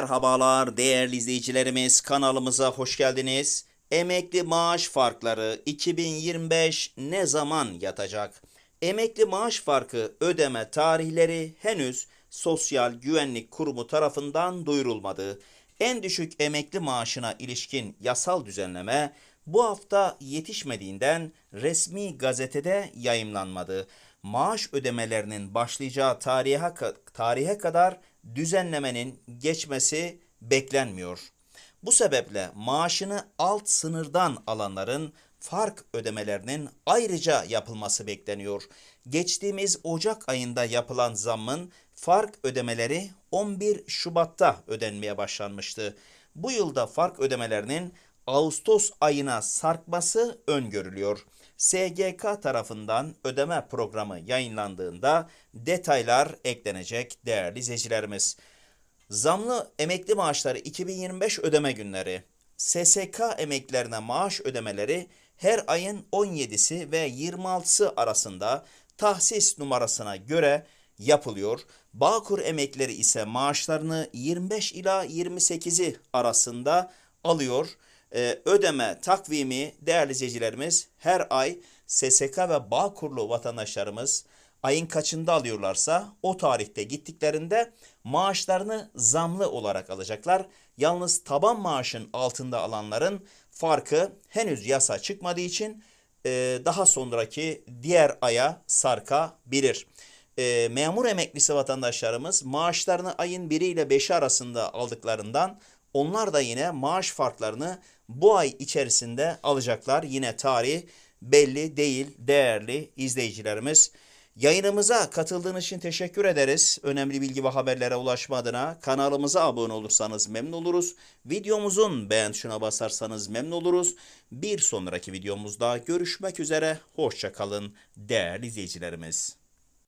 Merhabalar değerli izleyicilerimiz kanalımıza hoş geldiniz. Emekli maaş farkları 2025 ne zaman yatacak? Emekli maaş farkı ödeme tarihleri henüz Sosyal Güvenlik Kurumu tarafından duyurulmadı. En düşük emekli maaşına ilişkin yasal düzenleme bu hafta yetişmediğinden resmi gazetede yayımlanmadı. Maaş ödemelerinin başlayacağı tarihe, tarihe kadar düzenlemenin geçmesi beklenmiyor. Bu sebeple maaşını alt sınırdan alanların fark ödemelerinin ayrıca yapılması bekleniyor. Geçtiğimiz Ocak ayında yapılan zammın fark ödemeleri 11 Şubat'ta ödenmeye başlanmıştı. Bu yılda fark ödemelerinin Ağustos ayına sarkması öngörülüyor. SGK tarafından ödeme programı yayınlandığında detaylar eklenecek değerli izleyicilerimiz. Zamlı emekli maaşları 2025 ödeme günleri. SSK emeklilerine maaş ödemeleri her ayın 17'si ve 26'sı arasında tahsis numarasına göre yapılıyor. Bağkur emeklileri ise maaşlarını 25 ila 28'i arasında alıyor. Ee, ödeme takvimi değerli izleyicilerimiz her ay SSK ve Bağkurlu vatandaşlarımız ayın kaçında alıyorlarsa o tarihte gittiklerinde maaşlarını zamlı olarak alacaklar. Yalnız taban maaşın altında alanların farkı henüz yasa çıkmadığı için e, daha sonraki diğer aya sarkabilir. E, memur emeklisi vatandaşlarımız maaşlarını ayın 1 ile 5'i arasında aldıklarından onlar da yine maaş farklarını bu ay içerisinde alacaklar. Yine tarih belli değil değerli izleyicilerimiz. Yayınımıza katıldığınız için teşekkür ederiz. Önemli bilgi ve haberlere ulaşma adına kanalımıza abone olursanız memnun oluruz. Videomuzun beğen tuşuna basarsanız memnun oluruz. Bir sonraki videomuzda görüşmek üzere. Hoşça kalın değerli izleyicilerimiz.